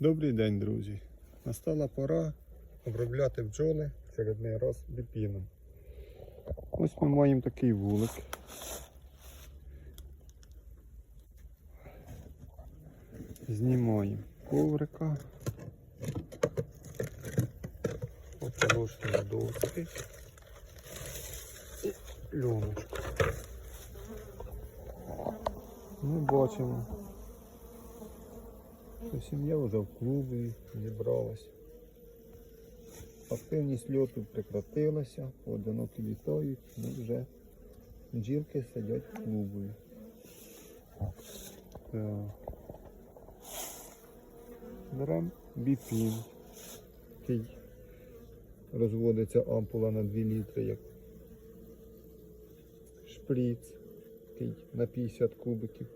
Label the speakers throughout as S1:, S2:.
S1: Добрий день, друзі. Настала пора обробляти бджоли в чередний раз біпіном. Ось ми маємо такий вулик. Знімаємо коврика. Поположки доски. І льоночку. Ми бачимо, що сім'я вже в клубі зібралась. Активність льоту прекратилася, поодинокі літають, ну вже бджілки сидять в клубі. Так. Беремо біпін, розводиться ампула на 2 літри, як шприц, який на 50 кубиків.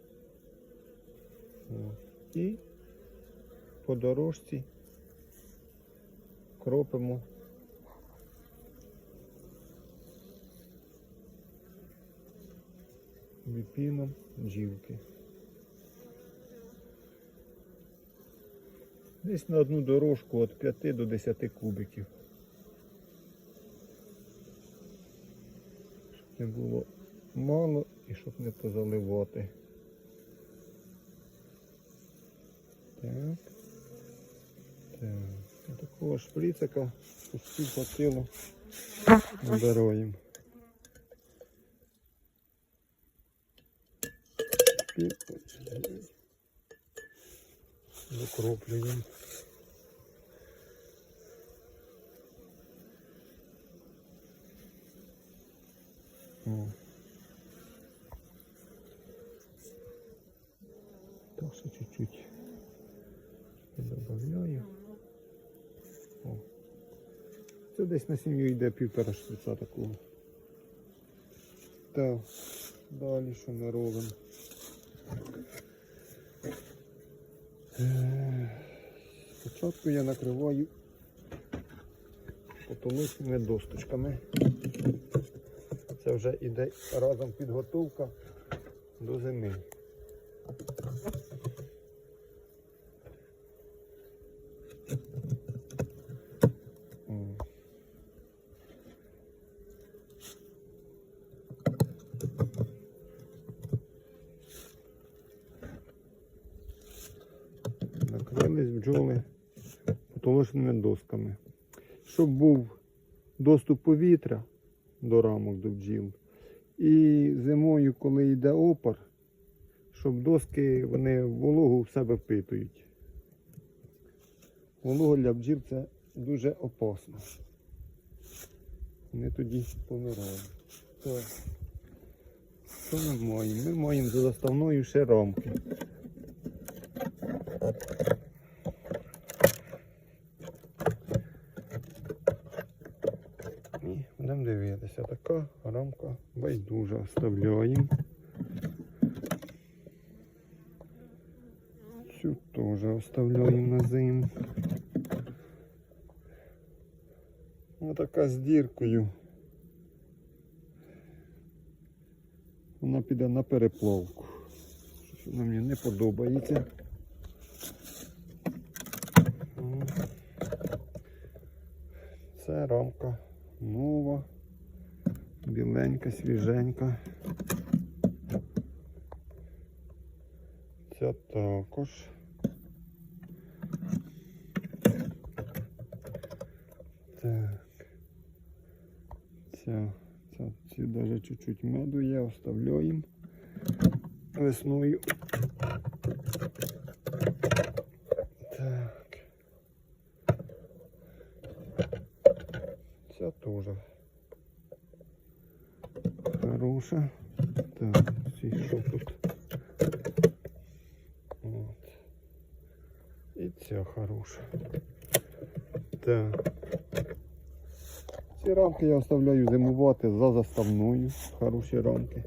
S1: І по дорожці кропимо біпіном джівки. Десь на одну дорожку від 5 до 10 кубиків. Щоб не було мало і щоб не позаливати. Так. Так. Ось Такого шприцика пустив хватило. Набираємо. І Закроплюємо. О. Так що чуть-чуть добавляю. Це десь на сім'ю йде півтора шприца такого. Так, далі що ми робимо? Е, Спочатку я накриваю потолочними досточками. Це вже іде разом підготовка до зими. Накрились бджоли потолочними досками. Щоб був доступ повітря до рамок до бджіл. І зимою, коли йде опар, щоб доски вони вологу в себе впитують. Волога для бджіл це дуже опасно. Вони тоді помирають. Так. Що ми маємо? Ми маємо за заставною ще рамки. І будемо дивитися. Така рамка байдужа. Оставляємо. Цю теж оставляємо на зиму. Отака з діркою. Вона піде на переплавку. Щось вона мені не подобається. Це рамка нова, біленька, свіженька. Ця також. Так. Ця, ця, ці навіть чуть-чуть меду є, оставляємо весною. Так. Ця теж хороша. Так, що тут? От. І ця хороша. Так. Ці рамки я оставляю зимувати за заставною. Хороші рамки.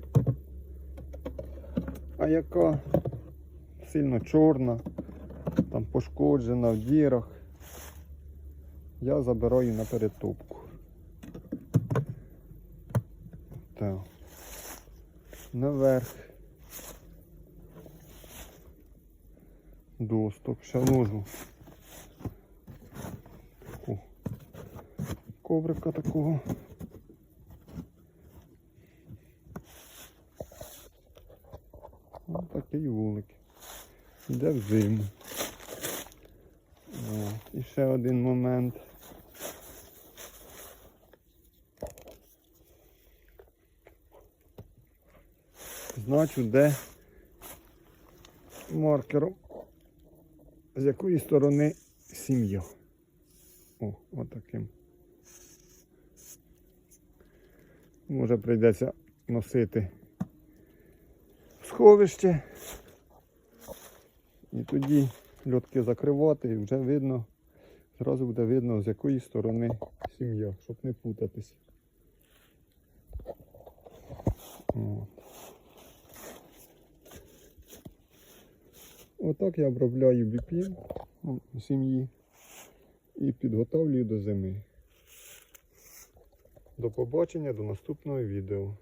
S1: А яка сильно чорна, там пошкоджена в дірах, я забираю на перетопку. Так наверх. Доступ, ще ложу. Таку. Коврика такого. Ось такий вулик. Йде взиму. І ще один момент. Значу, де маркером, з якої сторони сім'я. О, отаким. Може прийдеться носити сховище. І тоді льотки закривати і вже видно, зразу буде видно, з якої сторони сім'я, щоб не путатись. От. Отак я обробляю біпін ну, сім'ї і підготовлюю до зими. До побачення, до наступного відео.